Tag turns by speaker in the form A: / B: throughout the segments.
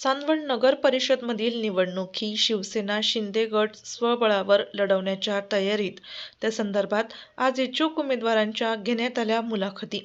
A: चांदवड नगर परिषदमधील निवडणूक ही शिवसेना शिंदे गट स्वबळावर लढवण्याच्या तयारीत. त्या संदर्भात आज इच्छुक उमेदवारांच्या घेण्यात आल्या मुलाखती.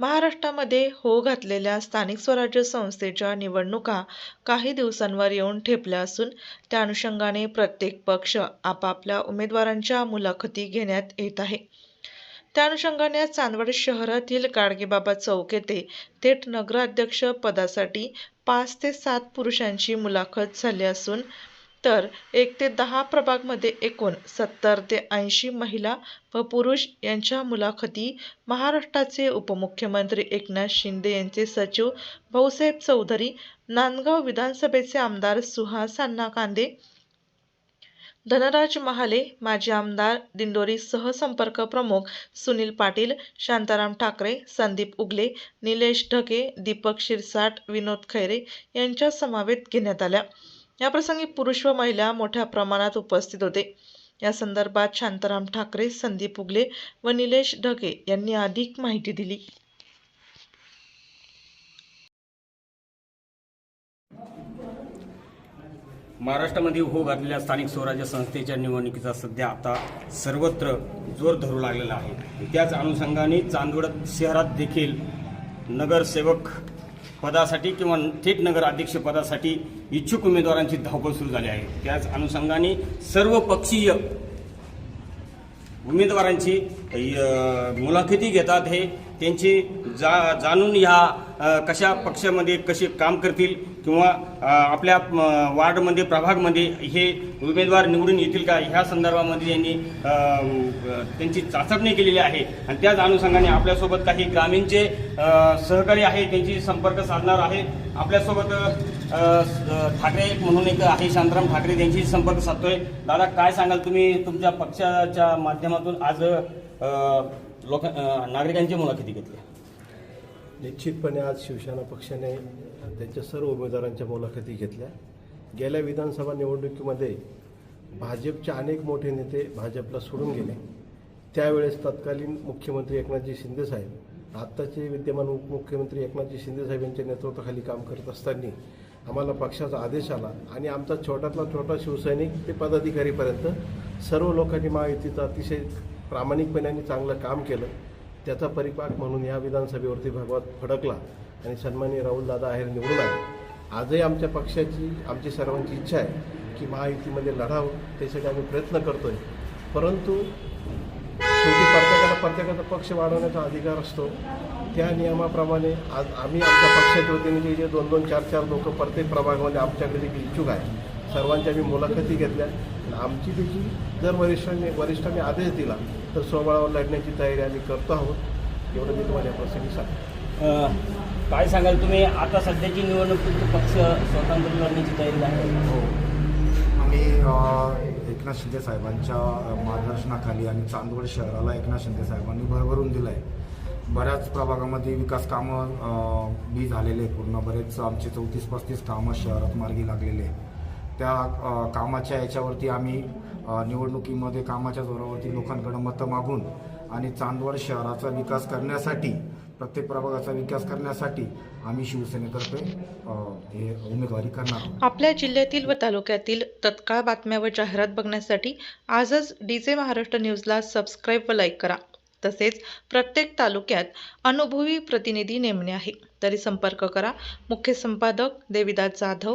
A: महाराष्ट्रामध्ये हो घातलेल्या स्थानिक स्वराज्य संस्थेच्या निवडणुका काही दिवसांवर येऊन ठेपल्या असून त्या अनुषंगाने प्रत्येक पक्ष आपापल्या उमेदवारांच्या मुलाखती घेण्यात येत आहे. त्या अनुषंगाने चांदवड शहरातील गाडगेबाबा चौक येथे थेट नगराध्यक्ष पदासाठी पाच ते सात पुरुषांची मुलाखत झाली असून तर एक ते दहा प्रभागमध्ये एकूण सत्तर ते ऐंशी महिला व पुरुष यांच्या मुलाखती महाराष्ट्राचे उपमुख्यमंत्री एकनाथ शिंदे यांचे सचिव भाऊसाहेब चौधरी नांदगाव विधानसभेचे आमदार सुहास अण्णा कांदे धनराज महाले माजी आमदार दिंडोरी सहसंपर्क प्रमुख सुनील पाटील शांताराम ठाकरे संदीप उगले निलेश ढगे दीपक शिरसाट विनोद खैरे यांच्या समावेत घेण्यात आल्या. याप्रसंगी पुरुष व महिला मोठ्या प्रमाणात उपस्थित होते. या संदर्भात शांताराम ठाकरे संदीप उगले व निलेश ढगे यांनी अधिक माहिती दिली.
B: महाराष्ट्रामध्ये हो घातलेल्या स्थानिक स्वराज्य संस्थेच्या निवडणुकीचा सध्या आता सर्वत्र जोर धरू लागलेला आहे. त्याच अनुषंगाने चांदवड शहरात देखील नगरसेवक पदासाठी किंवा थेट नगर अध्यक्ष पदासाठी इच्छुक उमेदवारांची धावपळ सुरू झाली आहे. त्याच अनुषंगाने सर्व पक्षीय उमेदवारांची मुलाखती घेतात हे. त्यांची जा जाणून ह्या कशा पक्षामध्ये कसे काम करतील किंवा आपल्या वार्डमध्ये प्रभागमध्ये हे उमेदवार निवडून येतील का? ह्या संदर्भामध्ये यांनी त्यांची चाचपणी केलेली आहे. आणि त्याच अनुषंगाने आपल्यासोबत काही ग्रामीणचे सहकारी आहे त्यांची संपर्क साधणार आहे. आपल्यासोबत ठाकरे म्हणून एक आहे शांताराम ठाकरे त्यांची संपर्क साधतोय. दादा काय सांगाल तुम्ही? तुमच्या पक्षाच्या माध्यमातून आज लोक नागरिकांची मुलाखती घेतल्या
C: निश्चितपणे आज शिवसेना पक्षाने त्यांच्या सर्व उमेदवारांच्या मुलाखती घेतल्या. गेल्या विधानसभा निवडणुकीमध्ये भाजपचे अनेक मोठे नेते भाजपला सोडून गेले. त्यावेळेस तत्कालीन मुख्यमंत्री एकनाथजी शिंदेसाहेब आत्ताचे विद्यमान उपमुख्यमंत्री एकनाथजी शिंदेसाहेब यांच्या नेतृत्वाखाली काम करत असताना आम्हाला पक्षाचा आदेश आला आणि आमचा छोट्यातला छोटा शिवसैनिक ते पदाधिकारीपर्यंत सर्व लोकांनी महायुतीचा अतिशय प्रामाणिकपणे आणि चांगलं काम केलं त्याचा परिपाक म्हणून या विधानसभेवरती भगवत फडकला आणि सन्माननीय राहुलदादा आहेर निवडून आले. आजही आमच्या पक्षाची आमची सर्वांची इच्छा आहे की महायुतीमध्ये लढावं त्यासाठी आम्ही प्रयत्न करतोय. परंतु शेवटी प्रत्येकाला प्रत्येकाचा पक्ष वाढवण्याचा अधिकार असतो. त्या नियमाप्रमाणे आज आम्ही आमच्या पक्षाच्या वतीने जे दोन दोन चार चार लोक प्रत्येक प्रभागामध्ये आमच्याकडे इच्छुक आहे सर्वांच्या आम्ही मुलाखती घेतल्या. आणि आमची देखील जर वरिष्ठांनी वरिष्ठांनी आदेश दिला तर स्वबळावर लढण्याची तयारी आम्ही करतो आहोत. एवढं मी तुम्हाला या प्रसंगी सांगतो.
B: अ, काय सांगाल तुम्ही? आता सध्याची निवडणूक तुमचे पक्ष स्वतंत्र लढण्याची तयारी आहे.
D: हो. आम्ही एकनाथ शिंदे साहेबांच्या मार्गदर्शनाखाली आणि चांदवड शहराला एकनाथ शिंदे साहेबांनी भरभरून दिलं आहे बऱ्याच प्रभागामध्ये विकास कामं बी झालेले आहेत पूर्ण. बरेच आमचे चौतीस पस्तीस कामं शहरात मार्गी लागलेले आहेत. त्या कामाच्या याच्यावरती आम्ही निवडणुकीमध्ये कामाच्या जोरावरती लोकांकडे मतं मागून आणि चांदवड शहराचा विकास करण्यासाठी प्रत्येक प्रभागाचा विकास करण्यासाठी आम्ही शिवसेनेतर्फे हे उमेदवारी करणार
A: आपल्या जिल्ह्यातील व तालुक्यातील तत्काळ बातम्या व जाहिरात बघण्यासाठी आजच डी जे महाराष्ट्र न्यूजला सबस्क्राईब व लाईक करा. तसेच प्रत्येक तालुक्यात अनुभवी प्रतिनिधी नेमणे आहे. तरी संपर्क करा. मुख्य संपादक देविदास जाधव